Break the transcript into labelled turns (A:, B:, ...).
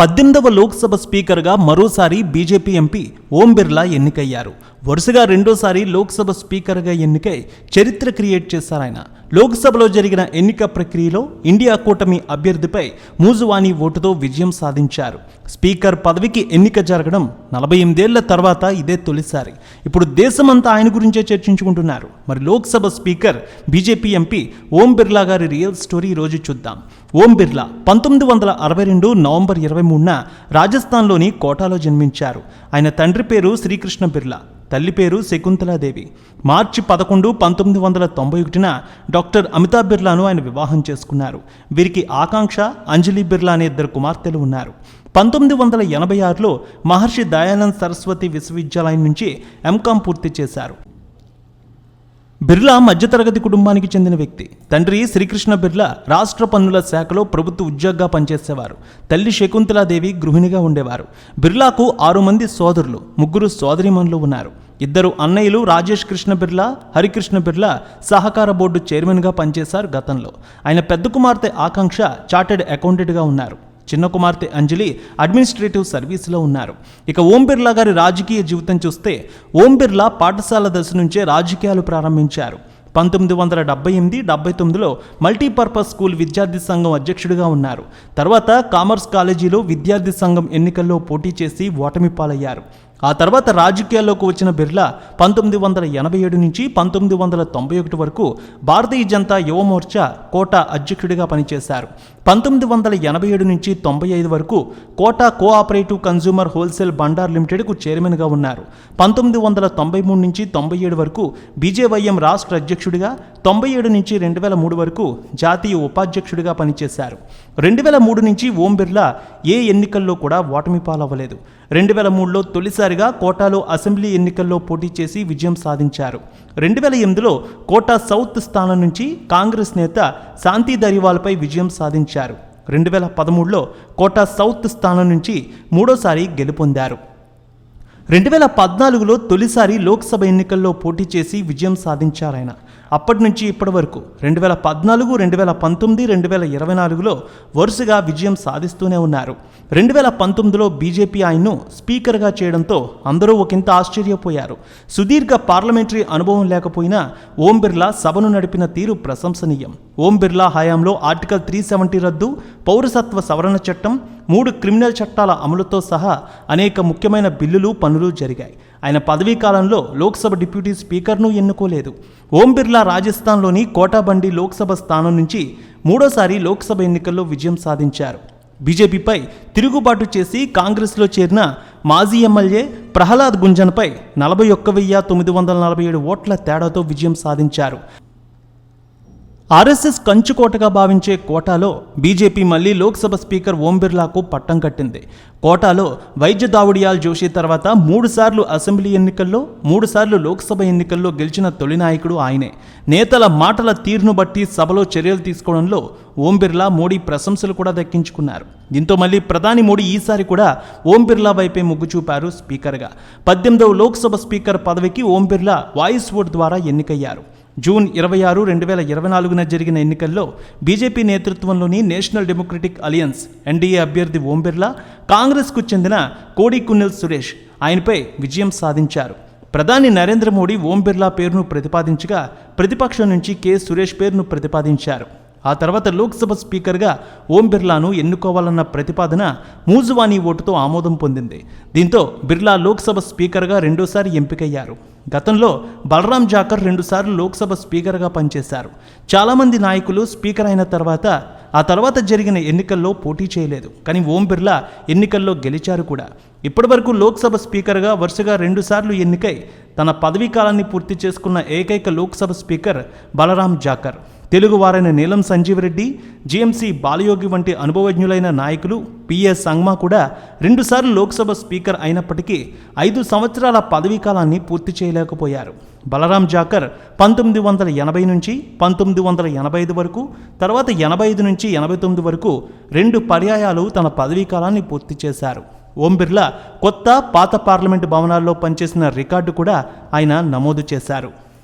A: పద్దెనిమిదవ లోక్సభ స్పీకర్గా మరోసారి బీజేపీ ఎంపీ ఓం బిర్లా ఎన్నికయ్యారు. వరుసగా రెండోసారి లోక్సభ స్పీకర్గా ఎన్నికై చరిత్ర క్రియేట్ చేశారు ఆయన లోక్సభలో జరిగిన ఎన్నిక ప్రక్రియలో ఇండియా కూటమి అభ్యర్థిపై మూజువాణి ఓటుతో విజయం సాధించారు. స్పీకర్ పదవికి ఎన్నిక జరగడం నలభై ఎనిమిదేళ్ళ తర్వాత ఇదే తొలిసారి. ఇప్పుడు దేశమంతా ఆయన గురించే చర్చించుకుంటున్నారు. మరి Lok Sabha speaker BJP MP Om Birla గారి రియల్ స్టోరీ రోజు చూద్దాం. ఓం బిర్లా పంతొమ్మిది వందల అరవై రెండు నవంబర్ ఇరవై మూడున రాజస్థాన్లోని కోటాలో జన్మించారు. ఆయన తండ్రి పేరు శ్రీకృష్ణ బిర్లా. తల్లి పేరు శకుంతలాదేవి. మార్చి పదకొండు పంతొమ్మిది వందల తొంభై ఒకటిన డాక్టర్ అమితాబ్ బిర్లాను ఆయన వివాహం చేసుకున్నారు. వీరికి ఆకాంక్ష అంజలి బిర్లా అనే ఇద్దరు కుమార్తెలు ఉన్నారు. పంతొమ్మిది వందల ఎనభై ఆరులో మహర్షి దయానంద్ సరస్వతి విశ్వవిద్యాలయం నుంచి ఎంకాం పూర్తి చేశారు. బిర్లా మధ్యతరగతి కుటుంబానికి చెందిన వ్యక్తి. తండ్రి శ్రీకృష్ణ బిర్లా రాష్ట్ర పన్నుల శాఖలో ప్రభుత్వ ఉద్యోగంగా పనిచేసేవారు. తల్లి శకుంతలాదేవి గృహిణిగా ఉండేవారు. బిర్లాకు ఆరు మంది సోదరులు ముగ్గురు సోదరిమణులు ఉన్నారు. ఇద్దరు అన్నయ్యలు రాజేష్ కృష్ణ బిర్లా హరికృష్ణ బిర్లా సహకార బోర్డు చైర్మన్గా పనిచేశారు గతంలో. ఆయన పెద్ద కుమార్తె ఆకాంక్ష చార్టెడ్ అకౌంటెంట్గా ఉన్నారు. చిన్న కుమార్తె అంజలి అడ్మినిస్ట్రేటివ్ సర్వీస్లో ఉన్నారు. ఇక ఓం బిర్లా గారి రాజకీయ జీవితం చూస్తే ఓం బిర్లా పాఠశాల దశ నుంచే రాజకీయాలు ప్రారంభించారు. పంతొమ్మిది వందల డెబ్బై ఎనిమిది డెబ్బై తొమ్మిదిలో మల్టీపర్పస్ స్కూల్ విద్యార్థి సంఘం అధ్యక్షుడిగా ఉన్నారు. తర్వాత కామర్స్ కాలేజీలో విద్యార్థి సంఘం ఎన్నికల్లో పోటీ చేసి ఓటమి పాలయ్యారు ఆ తర్వాత రాజకీయాల్లోకి వచ్చిన బిర్లా పంతొమ్మిది వందల ఎనభై ఏడు నుంచి పంతొమ్మిది వందల తొంభై ఒకటి వరకు భారతీయ జనతా యువ మోర్చా అధ్యక్షుడిగా పనిచేశారు. పంతొమ్మిది వందల ఎనభై ఏడు నుంచి తొంభై ఐదు వరకు Kota cooperative consumer wholesale Bhandar లిమిటెడ్కు చైర్మన్గా ఉన్నారు. పంతొమ్మిది వందల తొంభై మూడు నుంచి తొంభై ఏడు వరకు బీజేవైఎం రాష్ట్ర అధ్యక్షుడిగా తొంభై ఏడు నుంచి రెండు వేల మూడు వరకు జాతీయ ఉపాధ్యక్షుడిగా పనిచేశారు. రెండు వేల మూడు నుంచి ఓం బిర్లా ఏ ఎన్నికల్లో కూడా ఓటమి పాలవ్వలేదు. రెండు వేల మూడులో తొలిసారిగా కోటాలో అసెంబ్లీ ఎన్నికల్లో పోటీ చేసి విజయం సాధించారు. రెండు వేల ఎనిమిదిలో కోటా సౌత్ స్థానం నుంచి కాంగ్రెస్ నేత శాంతి దరివాల్పై విజయం సాధించారు. రెండు వేల పదమూడులో కోటా సౌత్ స్థానం నుంచి మూడోసారి గెలుపొందారు. రెండు వేల పద్నాలుగులో తొలిసారి లోక్సభ ఎన్నికల్లో పోటీ చేసి విజయం సాధించారాయన. అప్పటి నుంచి ఇప్పటి వరకు రెండు వేల పద్నాలుగు రెండు వేల పంతొమ్మిది రెండు వేల ఇరవై నాలుగులో వరుసగా విజయం సాధిస్తూనే ఉన్నారు. రెండు వేల పంతొమ్మిదిలో బీజేపీ ఆయన్ను స్పీకర్గా చేయడంతో అందరూ ఒకంత ఆశ్చర్యపోయారు. సుదీర్ఘ పార్లమెంటరీ అనుభవం లేకపోయినా ఓం బిర్లా సభను నడిపిన తీరు ప్రశంసనీయం. ఓం బిర్లా హయాంలో ఆర్టికల్ త్రీ సెవెంటీ రద్దు పౌరసత్వ సవరణ చట్టం మూడు క్రిమినల్ చట్టాల అమలుతో సహా అనేక ముఖ్యమైన బిల్లులు పనులు జరిగాయి. ఆయన పదవీ కాలంలో లోక్సభ డిప్యూటీ స్పీకర్ను ఎన్నుకోలేదు. ఓం బిర్లా రాజస్థాన్లోని కోటాబండి లోక్సభ స్థానం నుంచి మూడోసారి లోక్సభ ఎన్నికల్లో విజయం సాధించారు. బీజేపీపై తిరుగుబాటు చేసి కాంగ్రెస్లో చేరిన మాజీ ఎమ్మెల్యే ప్రహ్లాద్ గుంజన్పై నలభై ఒక్క వెయ్యి తొమ్మిది వందల నలభై ఏడు ఓట్ల తేడాతో విజయం సాధించారు. ఆర్ఎస్ఎస్ కంచుకోటగా భావించే కోటాలో బీజేపీ మళ్ళీ లోక్సభ స్పీకర్ ఓం బిర్లాకు పట్టం కట్టింది. కోటాలో వైద్య దావుడియాల్ జోషి తర్వాత మూడుసార్లు అసెంబ్లీ ఎన్నికల్లో మూడుసార్లు లోక్సభ ఎన్నికల్లో గెలిచిన తొలి నాయకుడు ఆయనే. నేతల మాటల తీరును బట్టి సభలో చర్యలు తీసుకోవడంలో ఓం బిర్లా మోడీ ప్రశంసలు కూడా దక్కించుకున్నారు. దీంతో మళ్ళీ ప్రధాని మోడీ ఈసారి కూడా ఓం బిర్లా వైపే మొగ్గు చూపారు స్పీకర్గా. పద్దెనిమిదవ లోక్సభ స్పీకర్ పదవికి ఓం బిర్లా వాయిస్ ఓట్ ద్వారా ఎన్నికయ్యారు. జూన్ ఇరవై ఆరు రెండు వేల ఇరవై నాలుగున జరిగిన ఎన్నికల్లో బీజేపీ నేతృత్వంలోని నేషనల్ డెమోక్రటిక్ అలియన్స్ ఎన్డీఏ అభ్యర్థి ఓం బిర్లా కాంగ్రెస్కు చెందిన కోడి కున్నెల్ సురేష్ ఆయనపై విజయం సాధించారు. ప్రధాని నరేంద్ర మోడీ ఓం బిర్లా పేరును ప్రతిపాదించగా ప్రతిపక్షం నుంచి కె సురేష్ పేరును ప్రతిపాదించారు. ఆ తర్వాత లోక్సభ స్పీకర్గా ఓం బిర్లాను ఎన్నుకోవాలన్న ప్రతిపాదన మూజువానీ ఓటుతో ఆమోదం పొందింది. దీంతో బిర్లా లోక్సభ స్పీకర్గా రెండోసారి ఎంపికయ్యారు. గతంలో బలరాం జాకర్ రెండుసార్లు లోక్సభ స్పీకర్గా పనిచేశారు. చాలామంది నాయకులు స్పీకర్ అయిన తర్వాత ఆ తర్వాత జరిగిన ఎన్నికల్లో పోటీ చేయలేదు. కానీ ఓం బిర్లా ఎన్నికల్లో గెలిచారు కూడా. ఇప్పటివరకు లోక్సభ స్పీకర్గా వరుసగా రెండుసార్లు ఎన్నికై తన పదవీ కాలాన్ని పూర్తి చేసుకున్న ఏకైక లోక్సభ స్పీకర్ బలరాం జాకర్. తెలుగువారైన నీలం సంజీవరెడ్డి జీఎంసీ బాలయోగి వంటి అనుభవజ్ఞులైన నాయకులు పిఎస్ సంగ్మా కూడా రెండుసార్లు లోక్సభ స్పీకర్ అయినప్పటికీ ఐదు సంవత్సరాల పదవీ కాలాన్ని పూర్తి చేయలేకపోయారు. బలరాం జాకర్ పంతొమ్మిది వందల ఎనభై నుంచి పంతొమ్మిది వందల ఎనభై ఐదు వరకు తర్వాత ఎనభై ఐదు నుంచి ఎనభై తొమ్మిది వరకు రెండు పర్యాయాలు తన పదవీ కాలాన్ని పూర్తి చేశారు. ఓం బిర్లా కొత్త పాత పార్లమెంటు భవనాల్లో పనిచేసిన రికార్డు కూడా ఆయన నమోదు చేశారు.